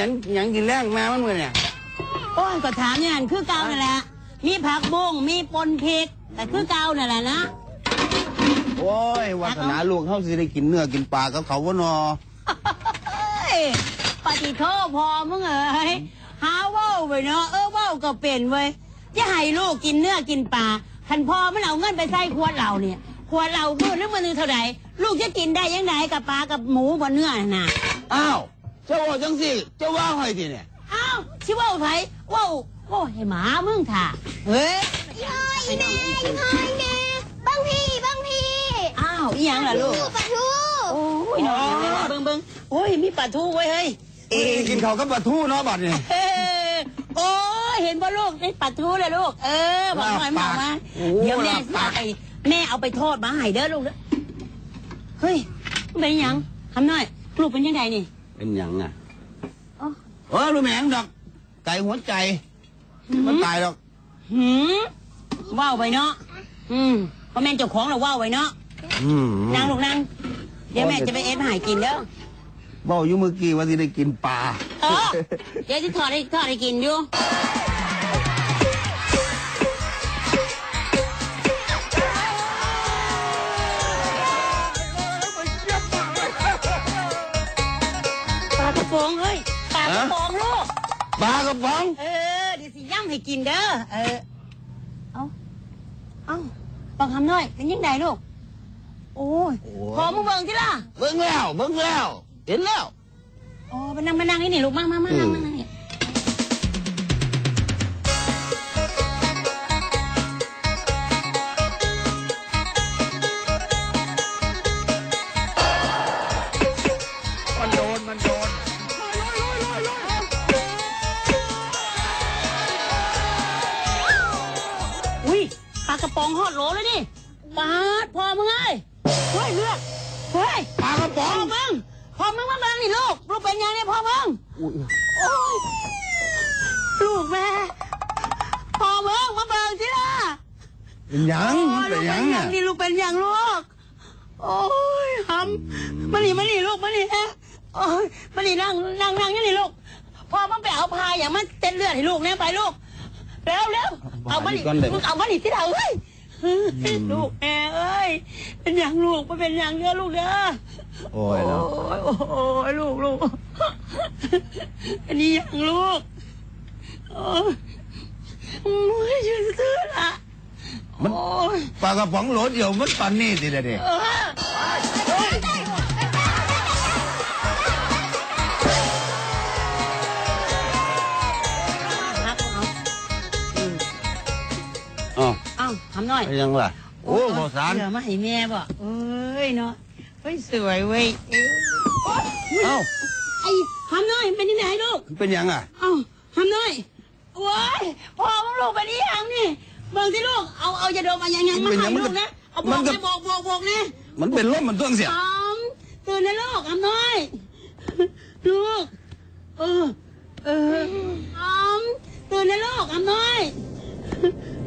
อืมแล้วหยังหยังกินแรงแม่มันมือเนี่ยโอ้ยก็ถามอย่างนั้นคือเก่านั่นแหละ มีผักบุ้งมีปนพริกแต่คือเก่านั่นแหละนะ โอ้ยวาสนาลูกเขาสิได้กินเนื้อกินปลากับเขาว่นอเฮ้ยปฏิโทษพอมึงเอ้ยหาเว่าวไปเนาะเออเว่าวก็เป็นเว้ยจะให้ลูกกินเนื้อกินปลาคันพอมันเอาเงินไปใส่ขวดเราเนี่ยขวดเราพูดนึกมันนึงเท่าไหร่ลูกจะกินได้ยังไงกับปลากับหมูบนเนื้อน่ะ อ้าวเจ้าว่าจังสิเจ้าว่าให้ทีเนี่ยอ้าวชิเว่าไผเว่าโอ้ให้หมามึงถ่าเฮ้ยยายแน่ยายแน่บางพี่บางพี่อ้าวอีหยังล่ะลูกปะทูโอ้ยน้องเบิ่งเบิ่งโอ้ยมีปลาทูไว้ยเฮ้ยเอ้กินเขาวกับปลาทูเนาะบัดเนี่ยเอ้ยโอ้ยเห็นบ่ลูกได้ปลาทูเลยลูก เออบอกหน่อยบอกมาโอ้เดี๋ยวแม่ลาบสิปาเอากไปแม่เอาไปทอดมาให้เด้อลูกเด้อเฮ้ยมันเป็นหยังทำหน่อยลูกเป็นยังไงนี่ เป็นหยังอะอ๋อ เออรู้แหมงดอก ไก่หัวใจ มันตายดอก หืมว่าวไปเนาะ อืมเพราะแม่นเจ้าของเราว่าวไว้เนาะอืมนั่งลูกนั่งเดี๋ยวแม่จะไปเอฟหายกินเด้อ เบ้าอยู่เมื่อกี้ว่าที่ได้กินปลา เออ เดี๋ยวจะทอดให้ทอดให้กินอยู่ ปลากระป๋อง เออเดี๋ยวสิย่ำให้กินเด้อ เออ เอาเอาบังคำหน่อยเป็นยังไงลูก โอ้ยโอ้พอมึงเบิ่งที่ล่ะ เบิ่งแล้วเบิ่งแล้ว เห็นแล้วโอ้ไปนั่งไปนั่งนี่นี่ลูกมามามานั่งนั่งนั่งนี่มันากระป๋องหอดโหลเลยนี่ปาดพอมึงเอ้ยเฮ้ยเลือดเฮ้ยปลากระป๋พอองมึงพอมึงมาเบิ่งนี่ลูกลูกเป็นยังไงพอมึงอุ้ยโอ้ยลูกแม่พอมึงมาเบิ่งสิล่ะเป็นหยังมันเป็นหยังโอ้อะยลูกเป็นอย่างนี่ลูกเป็นอย่างลูกโอ้ยหำมานี่มานี่ลูกมานี่ฮะโอ้ยมานี่นั่งนั่งนั่งนี่นี่ลูกพอมันไปเอาพายอย่างมันเต้นเลือดให้ลูกเนี่ยไปลูก เร็วเร็วเอามานี่มึงเอามานี่ที่เราเอ้ยลูกแม่เอ้ย เป็นอย่างลูกมันเป็นอย่างเด้อลูกเด้อโอ้ยเนาะโอ้ยโอ้ยลูกลูกอันนี้อย่างลูกโอ้ยโอ้ยยืนซื่อละมันโอ้ยปลากระป๋องโหลเดียวมันปานนี่สิเด้เนี่ยเออาทำหน่อยเป็นหยังล่ะโอ้ข้าวสารเดี๋ยวมาให้แม่บ่เอ้ยเนาะเฮ้ยสวยเว้ยเอ้ยโอ๊ยเอ้าไอ้ทำหน่อยเป็นยังไงลูกมันเป็นหยังอะเอ้าทำหน่อยโอ้ยพ่อมึงลูกไปนี่ยังนี่เบิ่งที่ลูกเอาเอายาดมเอายังยังมาให้ลูกนะเอาบอกนะบอกบอกบอกนะมันเป็นลมมันต้องเสียออมตื่นนะลูกอำน้อยลูกเออเออออมตื่นนะลูกอำน้อย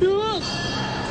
うわ！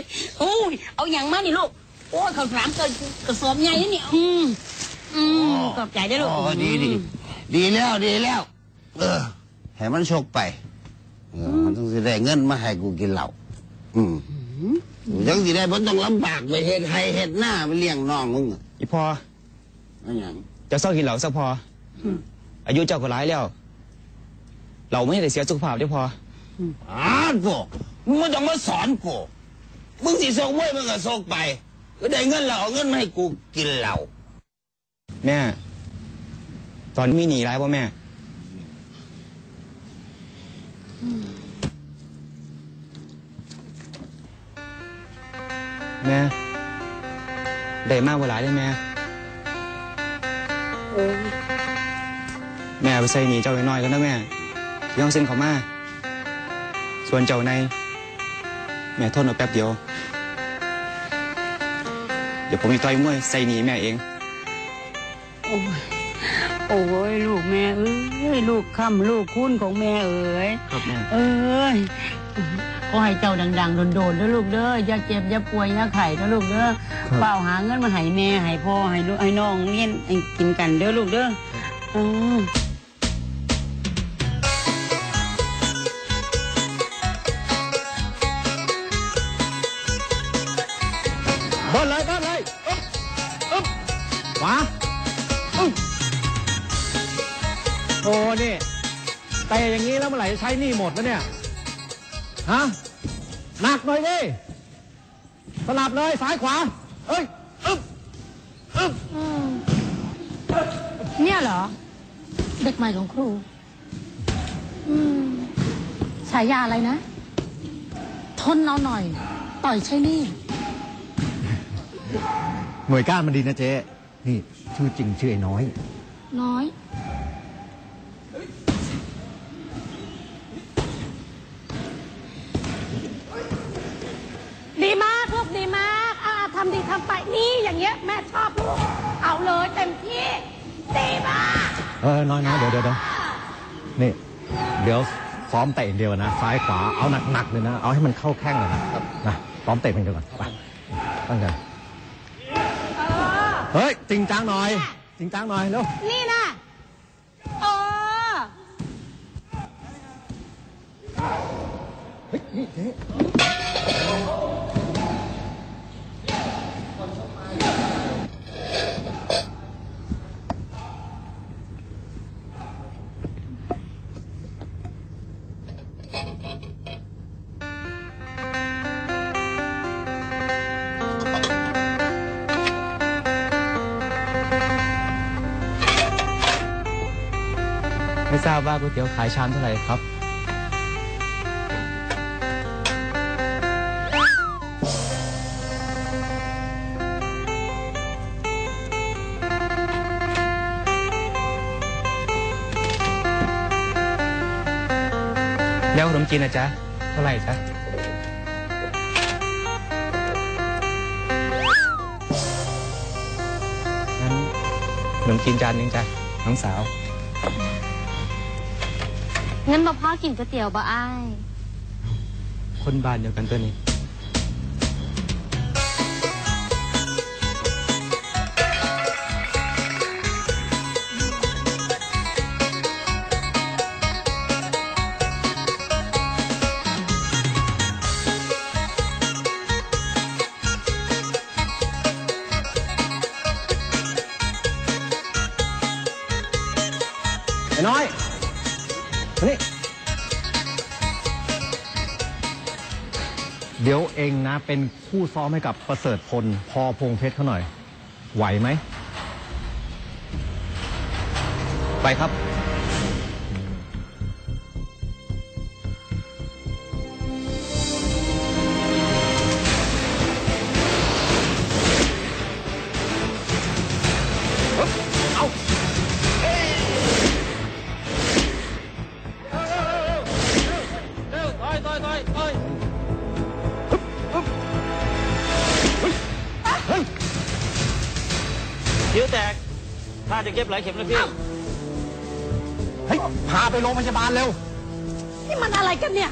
เลยเลยโอ้ยเอาอย่างมานี่ลูกโอ้ยเขาวสามเกินกระสอบใหญ่นี่อืมอืมขอบใจได้อลูก อ๋อดีดีดีแล้วดีแล้ว เออให้มันโชคไปเออมันต้องสิได้เงินมาให้กูกินเหล้าอืมกูจังสิได้บ่ต้องลำบากไปเฮ็ดให้เฮ็ดหน้าไปเลี้ยงน้องมึงอะอีพอนั่นหยังเจะเศร้ากินเหล่าซะพอออายุเจ้าก็ร้ายแล้วเราไม่ได้เสียสุขภาพได้อพอออ่านกูมึงไม่ต้องมาสอนกู มึงสิส่งมวยมึงก็ส่งไป ก็ได้เงินแล้วเอาเงินมาให้กูกินเหล้าแม่ ตอนมีหนีร้ายป่ะแม่แม่ได้มากกว่าหลายได้แม่แม่เอาไปใส่หนีเจ้าน้อยๆกันนะแม่ย่องเส้นเขามาส่วนเจ้าใน แม่ทนเอาแป๊บเดียวเดี๋ยวผมจะต่อยมวยใส่หนีแม่เอง โอ้ยโอ้ยลูกแม่เอ้ยลูกค่ำลูกคุณของแม่เอ้ยครับแม่เอ้ยก็ให้เจ้าดัง ๆ โดนๆเด้อลูกเด้ออย่าเจ็บอย่าป่วยอย่าไข้นะลูกเด้อเปล่าหาเงินมาให้แม่ให้พ่อให้ลูกให้น้องเลี้ยนให้กินกันเด้อลูกเด้อเออ ใช้หนี่หมดวะเนี่ย ฮะ หนักหน่อยดิ สลับเลยซ้ายขวา เอ้ย อึ๊บ อึ๊บเนี่ยเหรอ เด็กใหม่ของครู อืมฉายาอะไรนะ ทนเราหน่อย ต่อยใช่นี่ หน่วยก้านมันดีนะเจ๊ นี่ ชื่อจริงชื่อไอ้น้อย น้อย ดีมากลูกดีมากอ่าทำดีทำไปนี่อย่างเงี้ยแม่ชอบลูกเอาเลยเต็มที่ดีมากเออน้อยน้อยเดี๋ยวเดี๋ยวเดี๋ยวนี่ เดี๋ยวซ้อมเตะอย่างเดียวนะ ซ้ายขวาเอาหนักๆเลยนะ เอาให้มันเข้าแข้งเลยนะนะซ้อมเตะเป็นเดียวก่อนไปตั้งใจเฮ้ยจริงจังหน่อย จริงจังหน่อยเร็วนี่นะเออเฮ้ยนี่เจ๊ ไม่ทราบว่าก๋วยเตี๋ยวขายชามเท่าไหร่ครับ แล้วขนมจีนนะจ๊ะ เท่าไหร่จ๊ะงั้นขนมจีนจานหนึงจ้ะน้องสาว งั้นมาพ่อกินก๋วยเตี๋ยวบ่อ้าย คนบ้านเดียวกันตัวนี้ ไอ้น้อย นี่เดี๋ยวเองนะเป็นคู่ซ้อมให้กับประเสริฐพลพอพงเพชรเขาหน่อย ไหวไหม ไปครับ จะเก็บหลายเข็มแล้วพี่ เฮ้ย พาไปโรงพยาบาลเร็ว นี่มันอะไรกันเนี่ย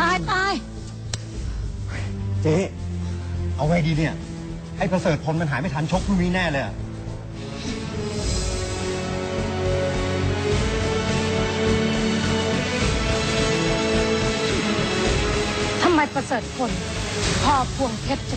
ตายตาย เจ๊เอาไงดีเนี่ย ไอ้ประเสริฐพลมันหายไม่ทันชกพรุ่งนี้แน่เลยอะทำไมประเสริฐคนพอพวงเพชร